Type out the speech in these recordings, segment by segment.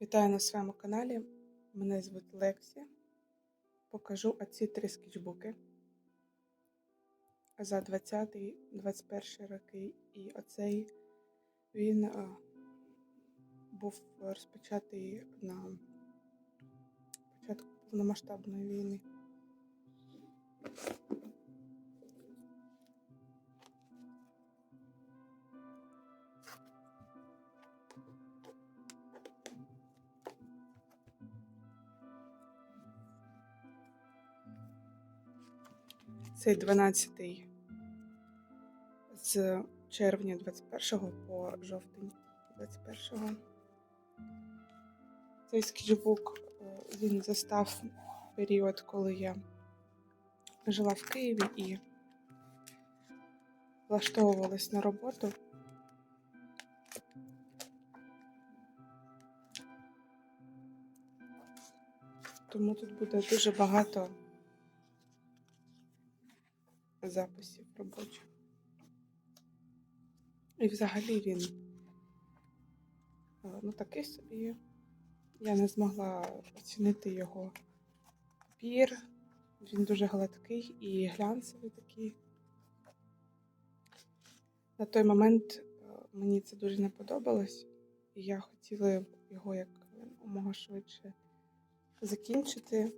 Вітаю на своєму каналі. Мене звуть Лексі. Покажу оці три скетчбуки за 20-21 роки. І оцей він е, був розпочатий на початку повномасштабної війни. Цей 12 з червня 21 по жовтень 21. Цей скетчбук е, він застав період, коли я жила в Києві і влаштовувалась на роботу. Тому тут буде дуже багато записів робочих. І взагалі він е, ну, такий собі. Я не змогла оцінити його пір. Він дуже гладкий і глянцевий такий. На той момент е, мені це дуже не подобалось, і я хотіла його як умога швидше закінчити.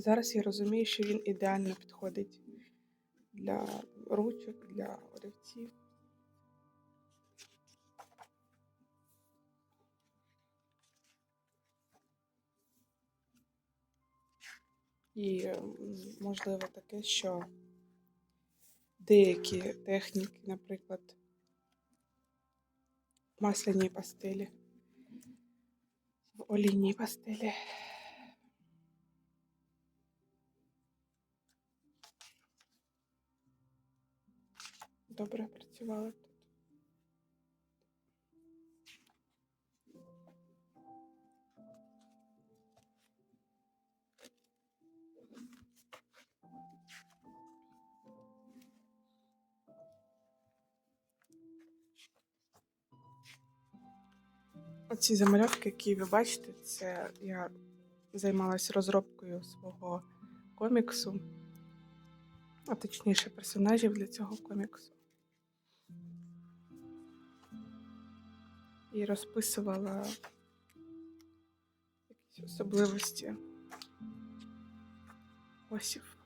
Зараз я розумію, що він ідеально підходить для ручок, для олівців. І можливо таке, що деякі техніки, наприклад, в масляній пастелі, в олійній пастелі. Добре працювали тут. Оці замальовки, які ви бачите, це я займалася розробкою свого коміксу, а точніше персонажів для цього коміксу. І розписувала якісь особливості осів,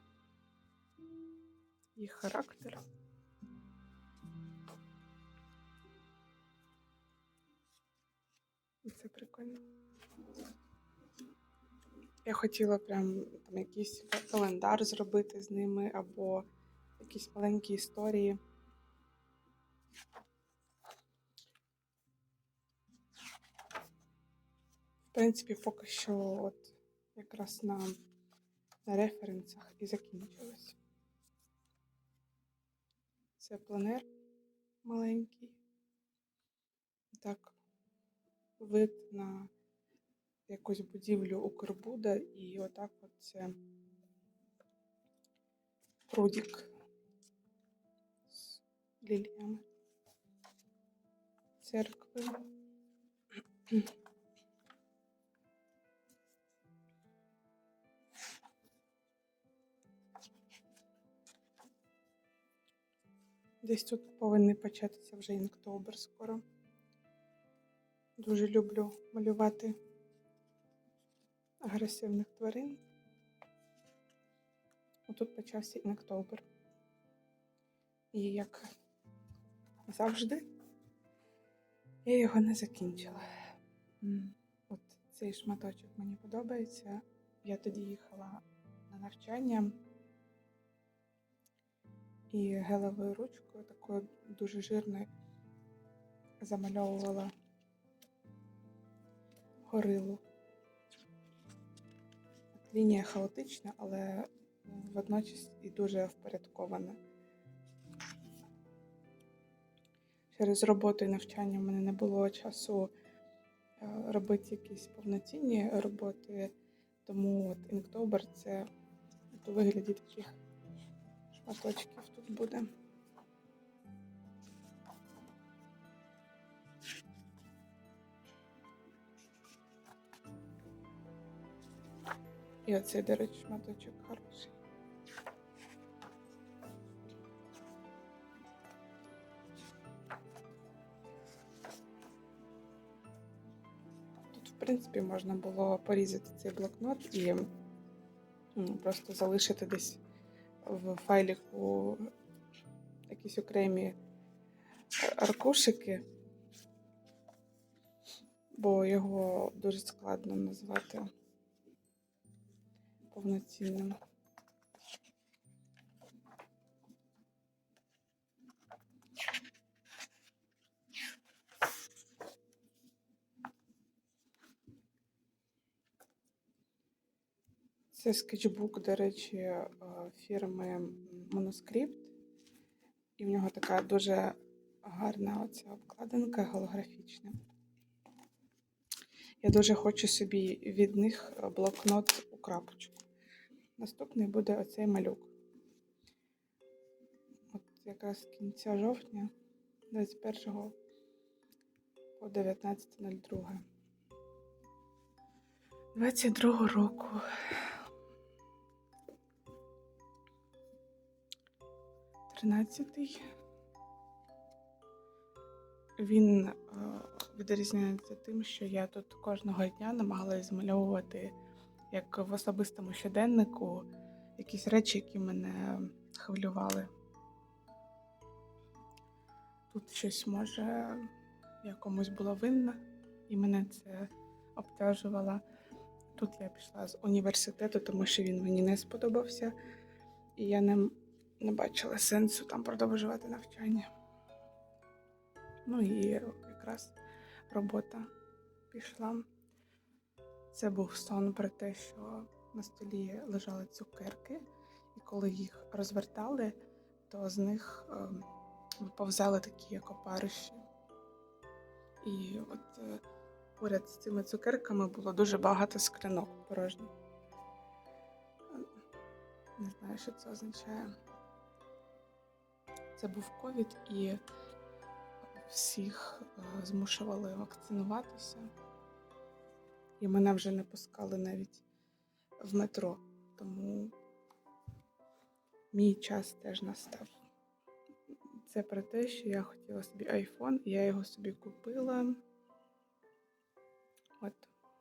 їх характер. І це прикольно. Я хотіла прям там якийсь календар зробити з ними або якісь маленькі історії. В принципі, поки що от якраз на, на референсах і закінчилось. Це планер маленький. Так, вид на якусь будівлю Укрбуда і отак от це прудік з ліліями. Церкви. Десь тут повинен початися вже інктобер скоро. Дуже люблю малювати агресивних тварин. Отут почався іноктобер. І як завжди, я його не закінчила. От цей шматочок мені подобається. Я тоді їхала на навчання і гелевою ручкою, такою дуже жирною, замальовувала горилу. Лінія хаотична, але водночас і дуже впорядкована. Через роботу і навчання в мене не було часу е, робити якісь повноцінні роботи, тому от Inktober це у вигляді таких латочків тут буде. І оцей, до речі, шматочок хороший. Тут, в принципі, можна було порізати цей блокнот і просто залишити десь в файліку якісь окремі аркушики, бо його дуже складно назвати повноцінним. Це скетчбук, до речі, е, фірми Manuscript. І в нього така дуже гарна оця обкладинка голографічна. Я дуже хочу собі від них блокнот у крапочку. Наступний буде оцей малюк. От якраз з кінця жовтня, 21 по 19.02. 22 року. Тринадцятий. Він е, відрізняється тим, що я тут кожного дня намагалась змальовувати, як в особистому щоденнику, якісь речі, які мене хвилювали. Тут щось може я комусь була винна, і мене це обтяжувало. Тут я пішла з університету, тому що він мені не сподобався, і я не, не бачила сенсу там продовжувати навчання. Ну і якраз робота пішла. Це був сон про те, що на столі лежали цукерки, і коли їх розвертали, то з них е, виповзали такі як опариші. І от е, поряд з цими цукерками було дуже багато склянок порожніх. Не знаю, що це означає. Це був ковід і всіх е, змушували вакцинуватися. І мене вже не пускали навіть в метро, тому мій час теж настав. Це про те, що я хотіла собі і я його собі купила. От,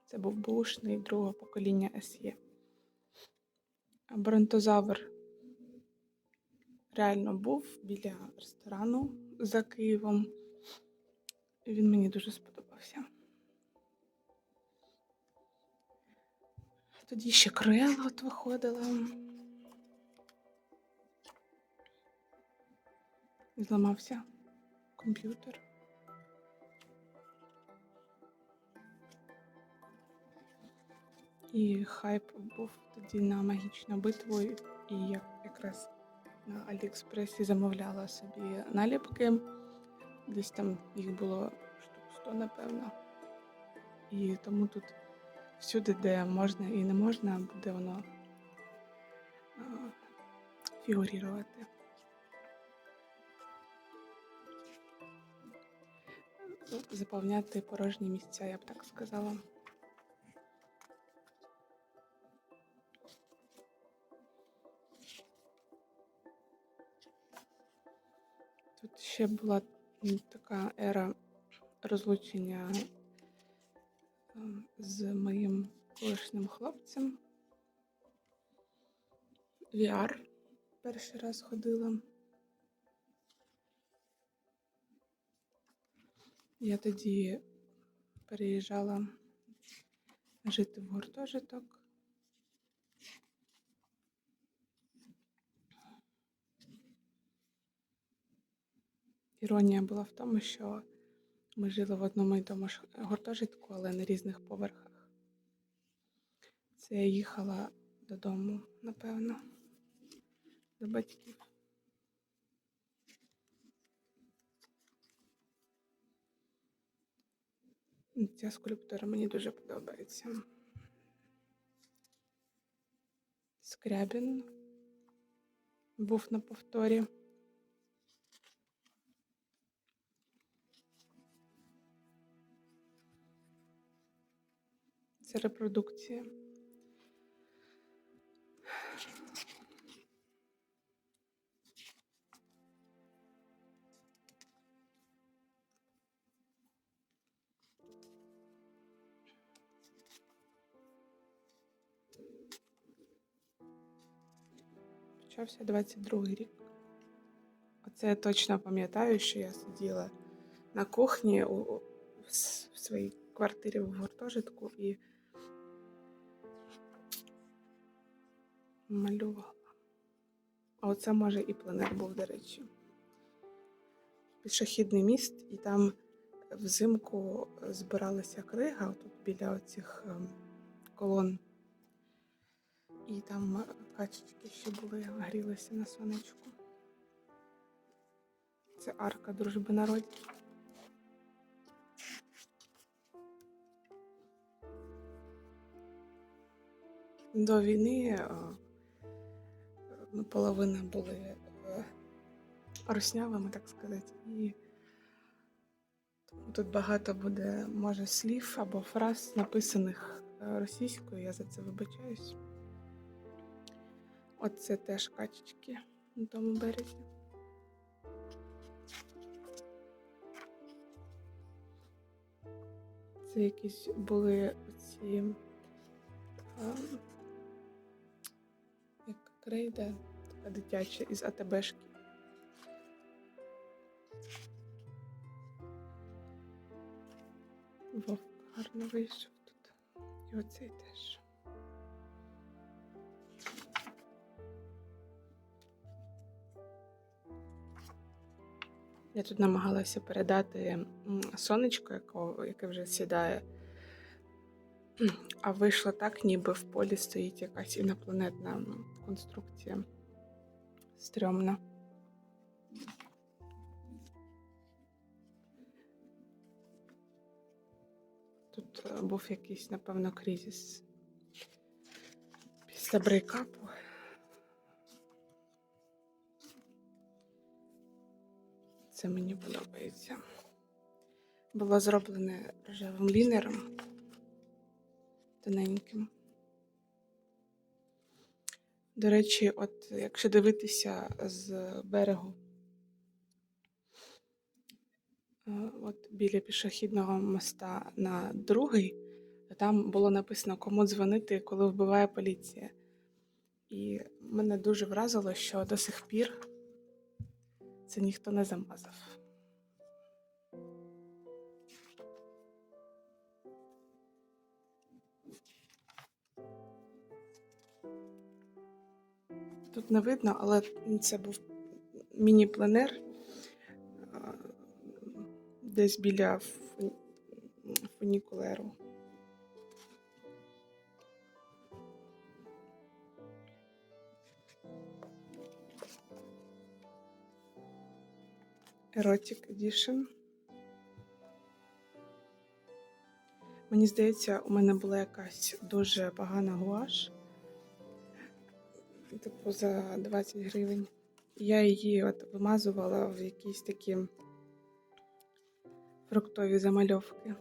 це був бушний другого покоління SE. Бронтозавр реально був біля ресторану за Києвом. Він мені дуже сподобався. Тоді ще Круела от виходила. Зламався комп'ютер. І хайп був тоді на магічну битву, і я якраз на Аліекспресі замовляла собі наліпки. Десь там їх було штук 100, напевно. І тому тут всюди, де можна і не можна, буде воно фігурувати. Заповняти порожні місця, я б так сказала. Тут ще була така ера розлучення е, з моїм колишнім хлопцем. VR перший раз ходила. Я тоді переїжджала жити в гуртожиток. Іронія була в тому, що ми жили в одному і тому ж гуртожитку, але на різних поверхах. Це я їхала додому, напевно, до батьків. Ця скульптура мені дуже подобається. Скрябін був на повторі. Це репродукція. Почався 22 рік. Оце я точно пам'ятаю, що я сиділа на кухні у, у, в своїй квартирі в гуртожитку і. Малювала. А оце може і пленер був, до речі. Пішохідний міст, і там взимку збиралася крига отут біля оцих ем, колон. І там е, качечки ще були, грілися на сонечку. Це арка дружби народів. До війни е, ну, половина були е, руснявими, так сказати, і тут багато буде, може, слів або фраз, написаних е, російською, я за це вибачаюсь. Оце теж качечки на тому березі. Це якісь були ці ем, як крейда, така дитяча із АТБшки. Вовк гарно вийшов тут. І оцей теж. Я тут намагалася передати сонечко, яке вже сідає. А вийшло так, ніби в полі стоїть якась інопланетна конструкція. Стрьомна. Тут е, був якийсь, напевно, кризис. Після брейкапу. Це мені подобається. Було зроблене рожевим лінером тоненьким. До речі, от якщо дивитися з берегу, е, от біля пішохідного моста на другий, там було написано, кому дзвонити, коли вбиває поліція. І мене дуже вразило, що до сих пір це ніхто не замазав. Тут не видно, але це був міні-пленер десь біля фу- фунікулеру. Erotic Edition. Мені здається, у мене була якась дуже погана гуаш. Типу за 20 гривень. Я її от вимазувала в якісь такі фруктові замальовки.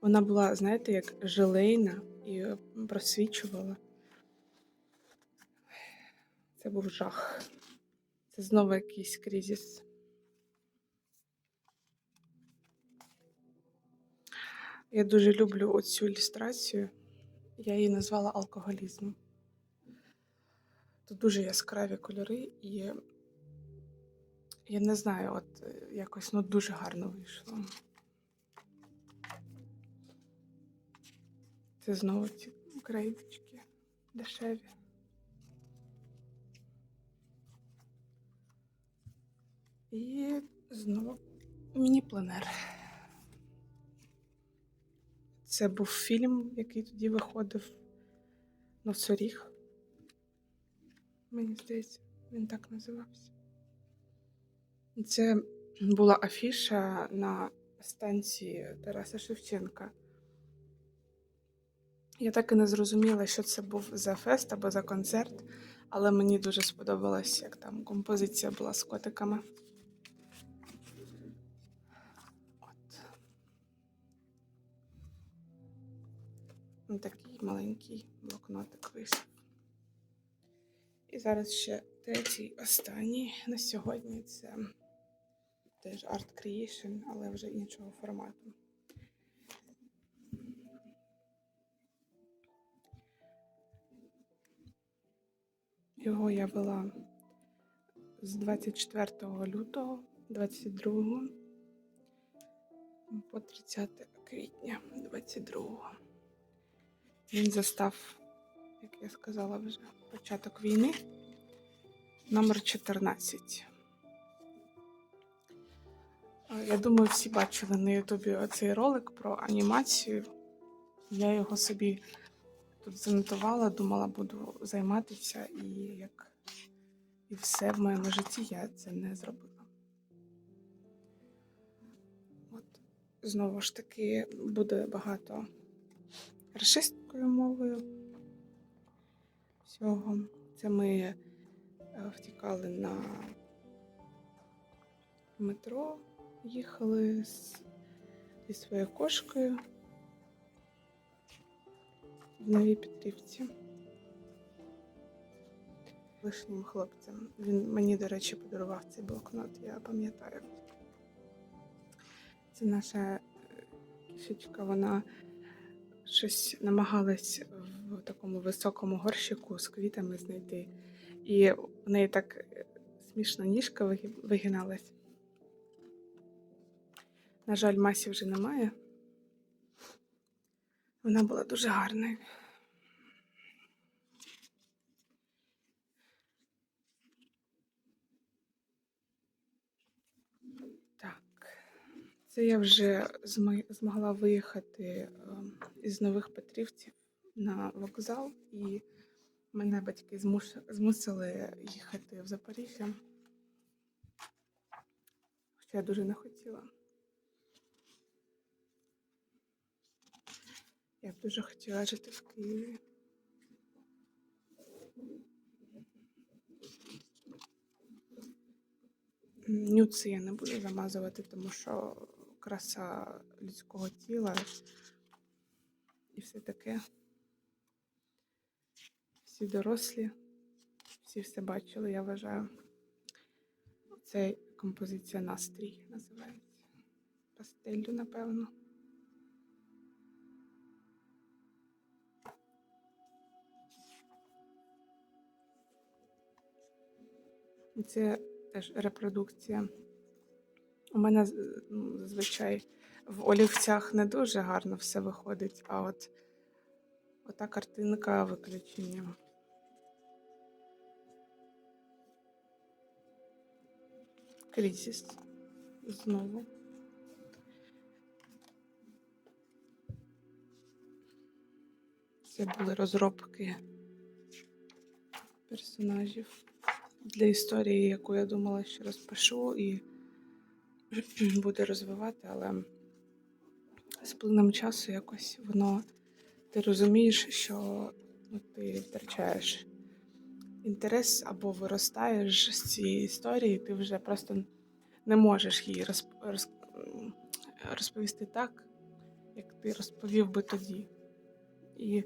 Вона була, знаєте, як желейна і просвічувала. Це був жах. Це знову якийсь кризис. Я дуже люблю оцю ілюстрацію. Я її назвала алкоголізмом. Тут дуже яскраві кольори, і я не знаю, от е, якось ну дуже гарно вийшло. Це знову ці крейдочки дешеві. І знову міні-пленер. Це був фільм, який тоді виходив на Носоріг. Мені здається, він так називався. Це була афіша на станції Тараса Шевченка. Я так і не зрозуміла, що це був за фест або за концерт, але мені дуже сподобалось, як там композиція була з котиками. От. Ну, Такий маленький блокнотик вийшов. І зараз ще третій, останній на сьогодні це теж Art Creation, але вже іншого формату. Його я вела з 24 лютого 22 по 30 квітня 22. Він застав, як я сказала вже, початок війни номер 14. Е, Я думаю, всі бачили на Ютубі оцей ролик про анімацію. Я його собі тут занотувала, думала, буду займатися, і як і все в моєму житті я це не зробила. От, знову ж таки, буде багато рашистською мовою всього. Це ми е, втікали на метро, їхали з, зі своєю кошкою в Новій Петрівці. Лишнім хлопцем. Він мені, до речі, подарував цей блокнот, я пам'ятаю. Це наша е, кішечка, вона щось намагалась в такому високому горщику з квітами знайти. І в неї так е, смішно ніжка вигиналась. На жаль, масі вже немає. Вона була дуже гарною. Так, це я вже змогла виїхати ем, із Нових Петрівців на вокзал, і мене батьки змусили їхати в Запоріжжя. Хоча я дуже не хотіла. Я б дуже хотіла жити в Києві. Нюци я не буду замазувати, тому що краса людського тіла і все таке. Всі дорослі, всі все бачили, я вважаю. Це композиція настрій називається. Пастеллю, напевно. Це теж репродукція. У мене ну, зазвичай в олівцях не дуже гарно все виходить, а от ота картинка виключенням. Кризис. Знову. Це були розробки персонажів для історії, яку я думала, що розпишу і буде розвивати, але з плином часу якось воно ти розумієш, що ну, ти втрачаєш інтерес або виростаєш з цієї історії, ти вже просто не можеш її розп... роз... розповісти так, як ти розповів би тоді. І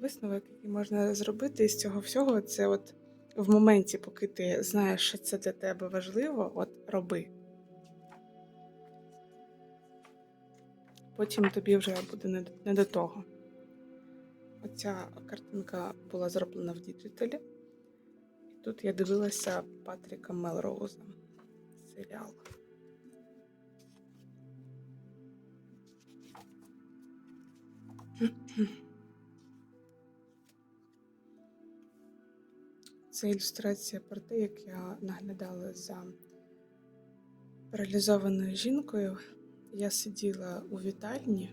висновок, який можна зробити з цього всього, це от в моменті, поки ти знаєш, що це для тебе важливо, от роби. Потім тобі вже буде не до, того. Оця картинка була зроблена в діджиталі. І тут я дивилася Патріка Мелроуза серіал. Це ілюстрація про те, як я наглядала за паралізованою жінкою. Я сиділа у вітальні.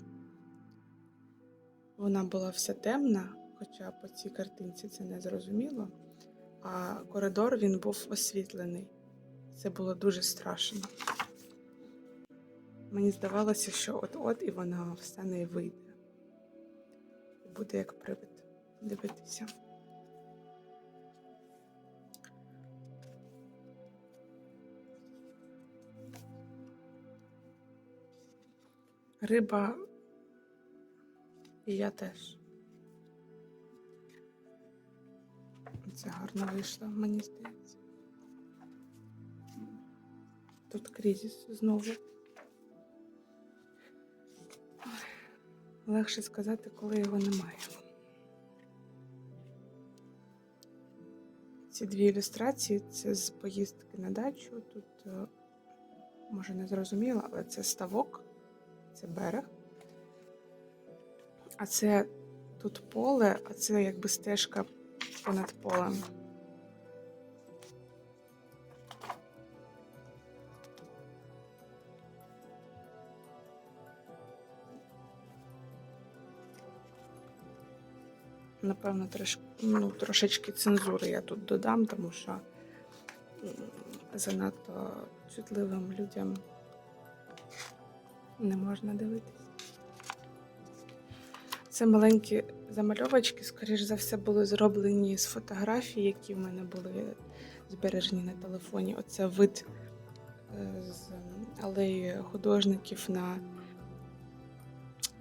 Вона була вся темна, хоча по цій картинці це не зрозуміло. А коридор він був освітлений. Це було дуже страшно. Мені здавалося, що от-от і вона встане і вийде. Буде як привид дивитися. Риба і я теж. Це гарно вийшло, мені здається. Тут кризис знову. Легше сказати, коли його немає. Ці дві ілюстрації це з поїздки на дачу. Тут, е, може, не зрозуміло, але це ставок, це берег. А це тут поле, а це якби стежка понад полем. Напевно, трош, ну, трошечки цензури я тут додам, тому що занадто чутливим людям не можна дивитися. Це маленькі замальовочки, скоріш за все, були зроблені з фотографій, які в мене були збережені на телефоні. Оце вид е, з алеї художників на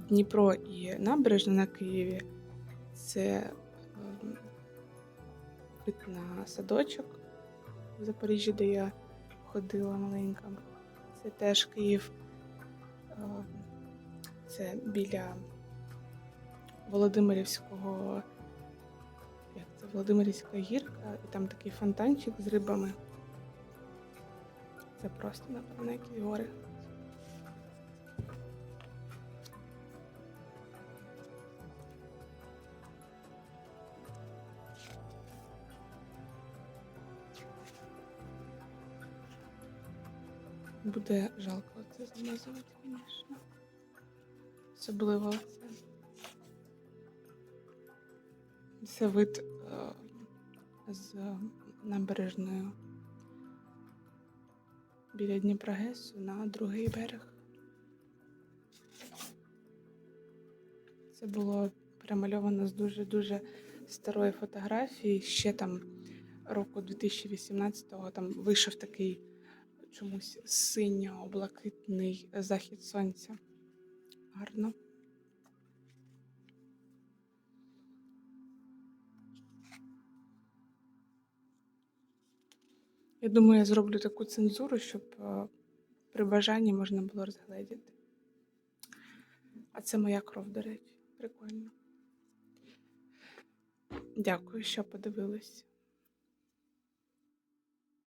Дніпро і набережну на Києві. Це ем, вид на садочок в Запоріжжі, де я ходила маленька. Це теж Київ. Це біля Володимирівського. Як це? Володимирівська гірка, і там такий фонтанчик з рибами. Це просто, напевно, якісь гори. Буде жалко це замазувати, звісно. Особливо це. Це вид е, з набережною біля Дніпрогесу на другий берег. Це було перемальовано з дуже-дуже старої фотографії. Ще там року 2018-го там вийшов такий чомусь синьо-блакитний захід сонця. Гарно. Я думаю, я зроблю таку цензуру, щоб е, при бажанні можна було розгледіти. А це моя кров, до речі. Прикольно. Дякую, що подивились.